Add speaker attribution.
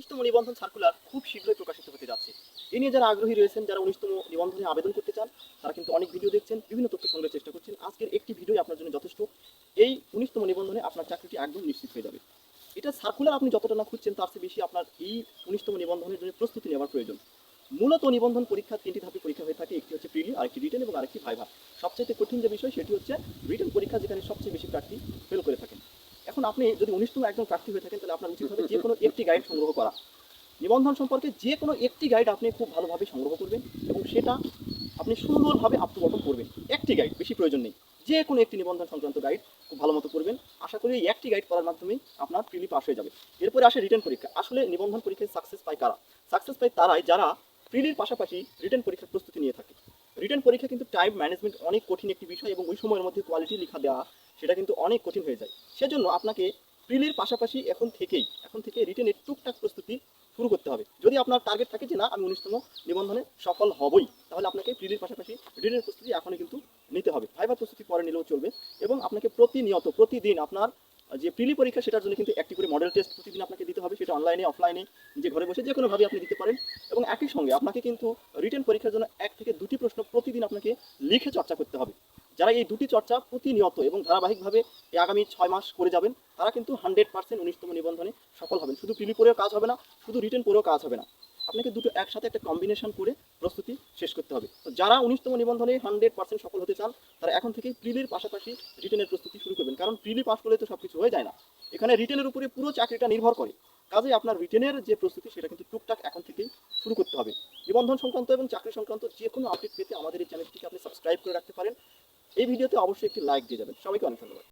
Speaker 1: উনিশতম নিবন্ধন সার্কুলার খুব শীঘ্রই প্রকাশিত হতে যাচ্ছে। এ নিয়ে যারা আগ্রহী রয়েছেন, যারা উনিশতম নিবন্ধনে আবেদন করতে চান, তারা কিন্তু অনেক ভিডিও দেখছেন, বিভিন্ন তথ্য সংগ্রহের চেষ্টা করছেন। আজকের একটি ভিডিও আপনার জন্য যথেষ্ট। এই উনিশতম নিবন্ধনে আপনার চাকরিটি একদম নিশ্চিত হয়ে যাবে। এটা সার্কুলার আপনি যতটা না খুঁজছেন, তার চেয়ে বেশি আপনার এই উনিশতম নিবন্ধনের জন্য প্রস্তুতি নেওয়ার প্রয়োজন। মূলত নিবন্ধন পরীক্ষা তিনটি ধাপে পরীক্ষা হয়ে থাকে। একটি হচ্ছে প্রিলি আরেকটি রিটেন এবং আরেকটি ভাইভা সবচেয়ে কঠিন যে বিষয়, সেটি হচ্ছে রিটেন পরীক্ষা যেখানে সবচেয়ে বেশি প্রার্থী এখন আপনি যদি উনিশতম একজন প্রার্থী হয়ে থাকেন, তাহলে আপনার উচিত হবে যে কোনো একটি গাইড সংগ্রহ করা। নিবন্ধন সম্পর্কে যে কোনো একটি গাইড আপনি খুব ভালোভাবে সংগ্রহ করবেন এবং সেটা আপনি সুন্দরভাবে আত্মগঠন করবেন। একটি গাইড বেশি প্রয়োজন নেই। যে কোনো একটি নিবন্ধন সংক্রান্ত গাইড খুব ভালো মতো করবেন। আশা করি এই একটি গাইড করার মাধ্যমেই আপনার প্রিলি পাস হয়ে যাবে। এরপরে আসে রিটার্ন পরীক্ষা। আসলে নিবন্ধন পরীক্ষায় সাকসেস পায় কারা? সাকসেস পায় তারাই যারা প্রিলির পাশাপাশি রিটার্ন পরীক্ষার প্রস্তুতি নিয়ে থাকে। রিটার্ন পরীক্ষা কিন্তু টাইম ম্যানেজমেন্ট অনেক কঠিন একটি বিষয় এবং ওই সময়ের মধ্যে কোয়ালিটি লেখা দেওয়া সেটা কিন্তু অনেক কঠিন হয়ে যায়। সেজন্য আপনাকে প্রিলির পাশাপাশি এখন থেকেই, এখন থেকে রিটেনের টুকটাক প্রস্তুতি শুরু করতে হবে। যদি আপনার টার্গেট থাকে যে, না, আমি উনিশতম নিবন্ধনে সফল হবই তাহলে আপনাকে প্রিলির পাশাপাশি রিটেনের প্রস্তুতি এখনই কিন্তু নিতে হবে। ভাইবার প্রস্তুতি পরে নিলেও চলবে এবং আপনাকে প্রতিনিয়ত, প্রতিদিন আপনার যে প্রিলি পরীক্ষা, সেটার জন্য কিন্তু একটি করে মডেল টেস্ট প্রতিদিন আপনাকে দিতে হবে। সেটা অনলাইনে অফলাইনে যে ঘরে বসে যে কোনোভাবে আপনি দিতে পারেন। এবং একই সঙ্গে আপনাকে কিন্তু রিটেন পরীক্ষার জন্য এক থেকে দুটি প্রশ্ন প্রতিদিন আপনাকে লিখে চর্চা করতে হবে। যারা এই দুটি চর্চা প্রতিনিয়ত এবং ধারাবাহিকভাবে এই আগামী ছয় মাস করে যাবেন, তারা কিন্তু হান্ড্রেড পার্সেন্ট উনিশতম নিবন্ধনে সফল হবেন। শুধু প্রিলি পরেও কাজ হবে না, শুধু রিটেন পরেও কাজ হবে না। আপনাকে দুটো একসাথে একটা কম্বিনেশন করে প্রস্তুতি শেষ করতে হবে। তো যারা উনিশতম নিবন্ধনে হান্ড্রেড পার্সেন্ট সফল হতে চান, তারা এখন থেকেই প্রিলির পাশাপাশি রিটেনের প্রস্তুতি শুরু করবেন। কারণ প্রিলি পাস করলে তো সব কিছু হয়ে যায় না। এখানে রিটেনের উপরে পুরো চাকরিটা নির্ভর করে। কাজে আপনার রিটেনের যে প্রস্তুতি, সেটা কিন্তু টুকটাক এখন থেকেই শুরু করতে হবে। নিবন্ধন সংক্রান্ত এবং চাকরি সংক্রান্ত যে কোনো আপডেট পেতে আমাদের এই চ্যানেলটিকে আপনি সাবস্ক্রাইব করে রাখতে পারেন। এই ভিডিওতে অবশ্যই একটি লাইক দিয়ে যাবেন। সবাইকে অনেক ধন্যবাদ।